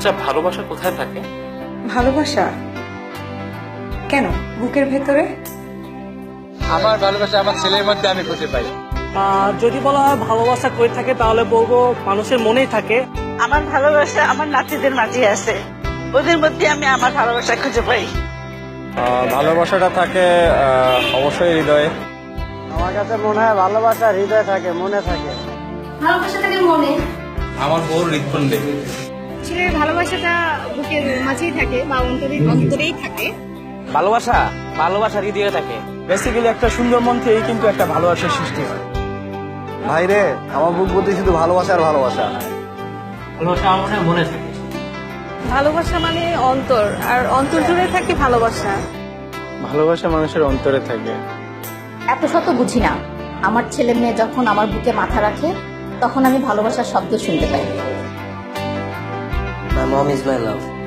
আচ্ছা ভালোবাসা কোথায় থাকে? ভালোবাসা? কেন? বুকের ভেতরে? আমার ভালোবাসা আমার ছেলের মধ্যে আমি খুঁজে পাই। যদি বলা হয় ভালোবাসা করে থাকে তাহলে বলব মানুষের মনেই থাকে। আমার ভালোবাসা আমার নাতিদের মাঝে আছে। ওদের মধ্যে আমি আমার ভালোবাসা খুঁজে পাই। ভালোবাসাটা থাকে অবশ্যই হৃদয়ে। আমার কাছে মনে হয় ভালোবাসা হৃদয় থাকে মনে থাকে। ভালোবাসা থাকে মনে? আমার বউর হৃদপণ্ডে ছেলের ভালোবাসাটা বুকের মাঝেই থাকে বা অন্তরে অন্তরেই থাকে। ভালোবাসা ভালোবাসা হৃদয়ে থাকে। বেসিক্যালি একটা সুন্দর মন থেকেই কিন্তু একটা ভালোবাসার সৃষ্টি হয়। ভাই রে আমার বুক বলতে শুধু ভালোবাসা আর ভালোবাসা। ভালোবাসা আমার মনে থাকে। ভালোবাসা মানে অন্তর আর অন্তর জুড়ে থাকে ভালোবাসা। ভালোবাসা মানুষের অন্তরে থাকে। এত শত বুঝি না। আমার ছেলে মেয়ে যখন আমার বুকে মাথা রাখে তখন আমি ভালোবাসার শব্দ শুনতে পাই। Mom is my love.